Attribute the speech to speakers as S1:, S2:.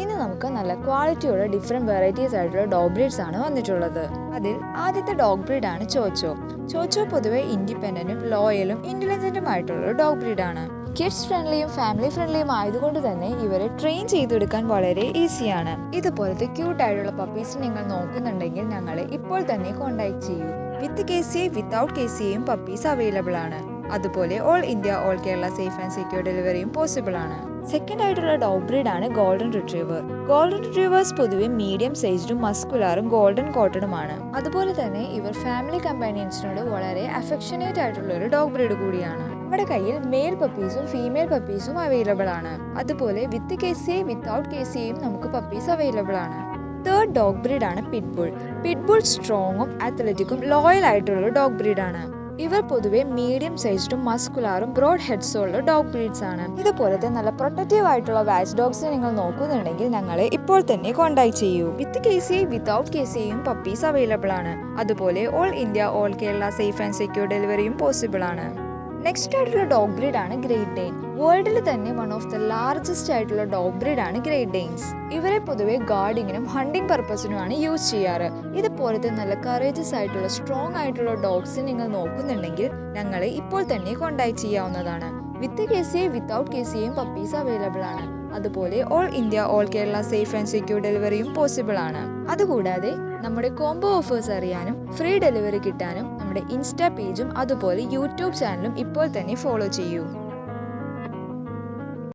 S1: ഇന്ന് നമുക്ക് നല്ല ക്വാളിറ്റിയുള്ള ഡിഫറെന്റ് വെറൈറ്റീസ് ആയിട്ടുള്ള ഡോഗ് ബ്രീഡ്സ് ആണ് വന്നിട്ടുള്ളത്. അതിൽ ആദ്യത്തെ ഡോഗ് ബ്രീഡ് ആണ് ചോച്ചോ. ചോച്ചോ പൊതുവെ ഇൻഡിപെൻഡന്റും ലോയലും ഇന്റലിജന്റും ആയിട്ടുള്ള ഒരു ഡോഗ് ആണ്. കിഡ്സ് ഫ്രണ്ട്ലിയും ഫാമിലി ഫ്രണ്ട്ലിയും ആയതുകൊണ്ട് തന്നെ ഇവരെ ട്രെയിൻ ചെയ്തെടുക്കാൻ വളരെ ഈസിയാണ് ഇതുപോലത്തെ ക്യൂട്ട് ആയിട്ടുള്ള പപ്പീസ് നിങ്ങൾ നോക്കുന്നുണ്ടെങ്കിൽ ഞങ്ങളെ ഇപ്പോൾ തന്നെ കോൺടാക്ട് ചെയ്യൂ. With K C without K സിയും പപ്പീസ് അവൈലബിൾ ആണ്. അതുപോലെ all India all Kerala safe and secure ഡെലിവറിയും പോസിബിൾ ആണ്. സെക്കൻഡ് ആയിട്ടുള്ള ഡോഗ് ബ്രീഡ് ആണ് ഗോൾഡൻ റിട്രീവർ. ഗോൾഡൻ റിട്രീവേഴ്സ് പൊതുവെ മീഡിയം സൈസ്ഡും മസ്കുലാറും ഗോൾഡൻ കോട്ടഡുമാണ് അതുപോലെ തന്നെ ഇവർ ഫാമിലി കമ്പാനിയൻസിനോട് വളരെ അഫെക്ഷനേറ്റ് ആയിട്ടുള്ള ഒരു ഡോഗ് ബ്രീഡ് കൂടിയാണ്. നമ്മുടെ കയ്യിൽ മെയിൽ പപ്പീസും ഫീമെയിൽ പപ്പീസും അവൈലബിൾ ആണ്. അതുപോലെ with K C without K സിയും നമുക്ക് പപ്പീസ് അവൈലബിൾ ആണ്. തേർഡ് ഡോഗ് ബ്രീഡ് ആണ് പിറ്റ്ബുൾ പിറ്റ്ബുൾ സ്ട്രോങ്ങും അത്ലറ്റിക്കും ലോയൽ ആയിട്ടുള്ള ഡോഗ് ബ്രീഡാണ് ഇവർ പൊതുവെ മീഡിയം സൈസ്ഡും മസ്കുലാറും ബ്രോഡ് ഹെഡ്സും ഉള്ള ഡോഗ് ബ്രീഡ്സ് ആണ്. ഇതുപോലത്തെ നല്ല പ്രൊട്ടക്റ്റീവ് ആയിട്ടുള്ള വാച്ച് ഡോഗ്സിനെ നിങ്ങൾ നോക്കുന്നുണ്ടെങ്കിൽ ഞങ്ങളെ ഇപ്പോൾ തന്നെ കോൺടാക്ട് ചെയ്യൂ. With K C I without K C ഐയും പപ്പീസ് അവൈലബിൾ ആണ്. അതുപോലെ all India all Kerala safe and secure ഡെലിവറിയും പോസിബിൾ ആണ്. നെക്സ്റ്റ് ആയിട്ടുള്ള ഡോഗ് ബ്രീഡ് ആണ് ഗ്രേറ്റ് ഡെയിൻ വേൾഡിൽ തന്നെ വൺ ഓഫ് ദ ലാർജസ്റ്റ് ആയിട്ടുള്ള ഡോഗ് ബ്രീഡ് ആണ് ഗ്രേറ്റ് ഡെയിൻസ് ഇവരെ പൊതുവെ ഗാർഡിങ്ങിനും ഹണ്ടിങ് പർപ്പസിനുമാണ് യൂസ് ചെയ്യാറ്. ഇതുപോലത്തെ നല്ല കറേജസ് ആയിട്ടുള്ള സ്ട്രോങ് ആയിട്ടുള്ള ഡോഗ്സ് നിങ്ങൾ നോക്കുന്നുണ്ടെങ്കിൽ ഞങ്ങളെ ഇപ്പോൾ തന്നെ കോൺടാക്ട് ചെയ്യാവുന്നതാണ്. With K C A without K C എയും പപ്പീസ് അവൈലബിൾ ആണ്. അതുപോലെ all India all Kerala safe and secure ഡെലിവറിയും പോസിബിൾ ആണ്. അതുകൂടാതെ നമ്മുടെ കോംബോ ഓഫേഴ്സ് അറിയാനും ഫ്രീ ഡെലിവറി കിട്ടാനും നമ്മുടെ ഇൻസ്റ്റാ പേജും അതുപോലെ യൂട്യൂബ് ചാനലും ഇപ്പോൾ തന്നെ ഫോളോ ചെയ്യൂ.